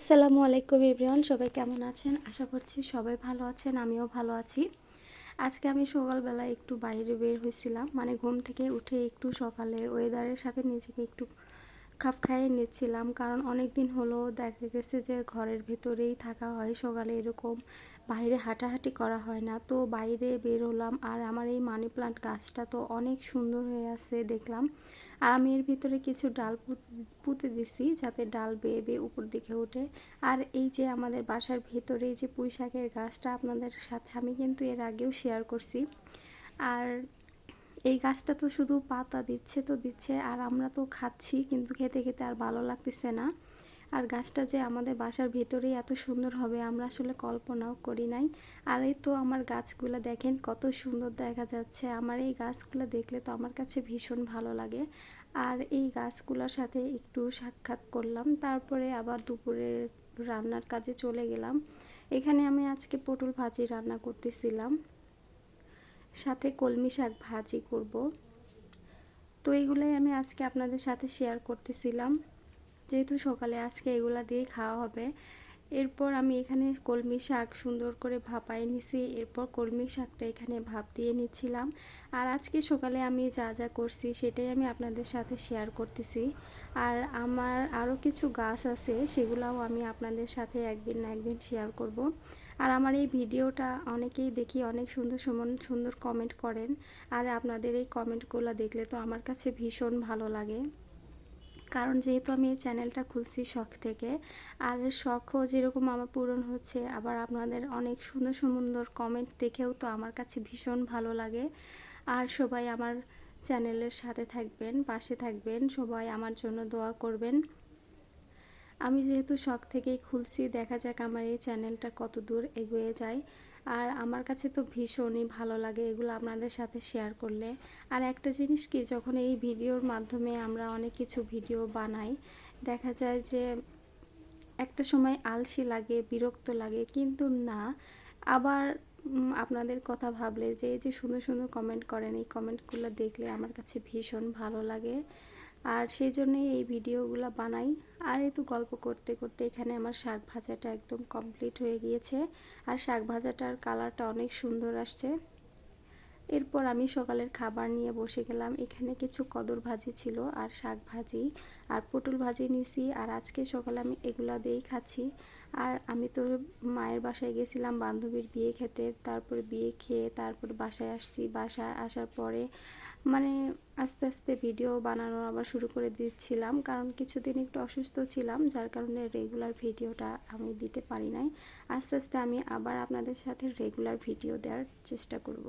আসসালামু আলাইকুম ইব্রিয়ান সবাই কেমন আছেন? আশা করছি সবাই ভালো আছেন, আমিও ভালো আছি। আজকে আমি সকালবেলা একটু বাইরে বের হয়েছিলাম মানে ঘুম থেকে উঠে একটু সকালের ওয়েদারের সাথে নিজেকে একটু খাপ খাইয়ে নিচ্ছিলাম, কারণ অনেক দিন হলো দেখা গেছে যে ঘরের ভেতরেই থাকা হয় সকালে এরকম, বাইরে হাঁটাহাঁটি করা হয় না। তো বাইরে বের হলাম আর আমার এই মানি প্লান্ট গাছটা তো অনেক সুন্দর হয়ে আছে দেখলাম। আর আমি এর ভিতরে কিছু ডাল পুঁতে দিছি যাতে ডাল বেয়ে বেয়ে উপর দিকে ওঠে। আর এই যে আমাদের বাসার ভেতরে যে পুঁই শাকের গাছটা আপনাদের সাথে আমি কিন্তু এর আগেও শেয়ার করছি। আর এই গাছটা তো শুধু পাতা দিচ্ছে তো দিচ্ছে, আর আমরা তো খাচ্ছি, কিন্তু খেতে খেতে আর ভালো লাগতেছে না। আর গাছটা যে আমাদের বাসার ভেতরেই এত সুন্দর হবে, আমরা আসলে কল্পনাও করি নাই। আর এই তো আমার গাছগুলো দেখেন, কত সুন্দর দেখা যাচ্ছে। আমার এই গাছগুলো দেখলে তো আমার কাছে ভীষণ ভালো লাগে। আর এই গাছগুলোর সাথে একটু সাক্ষাৎ করলাম, তারপরে আবার দুপুরে রান্নার কাজে চলে গেলাম। এখানে আমি আজকে পটল ভাজি রান্না করতেছিলাম। সাথে কলমি শাক ভাজি করব। তো এইগুলোই আমি আজকে আপনাদের সাথে শেয়ার করতেছিলাম। যেহেতু সকালে আজকে এগুলা দিয়ে খাওয়া হবে এরপর আমি এখানে কলমি শাক সুন্দর করে ভাপাই নিছি। এরপর কলমি শাকটা এখানে ভাপ দিয়ে নিচ্ছিলাম। আর আজকে সকালে আমি যা যা করছি সেটাই আমি আপনাদের সাথে শেয়ার করতেছি। আর আমার আরও কিছু গাছ আছে, সেগুলাও আমি আপনাদের সাথে একদিন না একদিন শেয়ার করব। আর আমার এই ভিডিওটা অনেকেই দেখি, অনেক সুন্দর সুমন, সুন্দর কমেন্ট করেন। আর আপনাদের এই কমেন্টগুলো দেখলে তো আমার কাছে ভীষণ ভালো লাগে। কারণ যেহেতু আমি এই চ্যানেলটা খুলছি শখ থেকে, আর শখও যেরকম আমার পূরণ হচ্ছে, আবার আপনাদের অনেক সুন্দর সুন্দর কমেন্ট দেখেও তো আমার কাছে ভীষণ ভালো লাগে। আর সবাই আমার চ্যানেলের সাথে থাকবেন, পাশে থাকবেন, সবাই আমার জন্য দোয়া করবেন। আমি যেহেতু শখ থেকেই খুলছি, দেখা যাক আমার এই চ্যানেলটা কত দূর এগিয়ে যায়। আর আমার কাছে তো ভীষণই ভালো লাগে এগুলো আপনাদের সাথে শেয়ার করলে। আর একটা জিনিস কি, যখন এই ভিডিওর মাধ্যমে আমরা অনেক কিছু ভিডিও বানাই, দেখা যায় যে একটা সময় আলসি লাগে, বিরক্ত লাগে, কিন্তু না, আবার আপনাদের কথা ভাবলে যে এই যে সুন্দর সুন্দর কমেন্ট করেন, এই কমেন্টগুলো দেখলে আমার কাছে ভীষণ ভালো লাগে। আর সেই জন্যই এই ভিডিওগুলো বানাই। আর একটু গল্প করতে করতে এখানে আমার শাক ভাজাটা একদম কমপ্লিট হয়ে গিয়েছে। আর শাক ভাজাটার কালারটা অনেক সুন্দর আসছে। এরপর আমি সকালের খাবার নিয়ে বসে গেলাম। এখানে কিছু কদর ভাজি ছিল আর শাক ভাজি আর পটল ভাজি নিছি আর আজকে সকালে আমি এগুলো দিয়েই খাচ্ছি। আর আমি তো মায়ের বাসায় গেছিলাম বান্ধবীর বিয়ে খেতে, তারপর বিয়ে খেয়ে তারপর বাসায় আসছি। বাসায় আসার পরে মানে আস্তে আস্তে ভিডিও বানানো আবার শুরু করে দিচ্ছিলাম কারণ কিছুদিন একটু অসুস্থ ছিলাম, যার কারণে রেগুলার ভিডিওটা আমি দিতে পারি নাই। আস্তে আস্তে আমি আবার আপনাদের সাথে রেগুলার ভিডিও দেওয়ার চেষ্টা করব।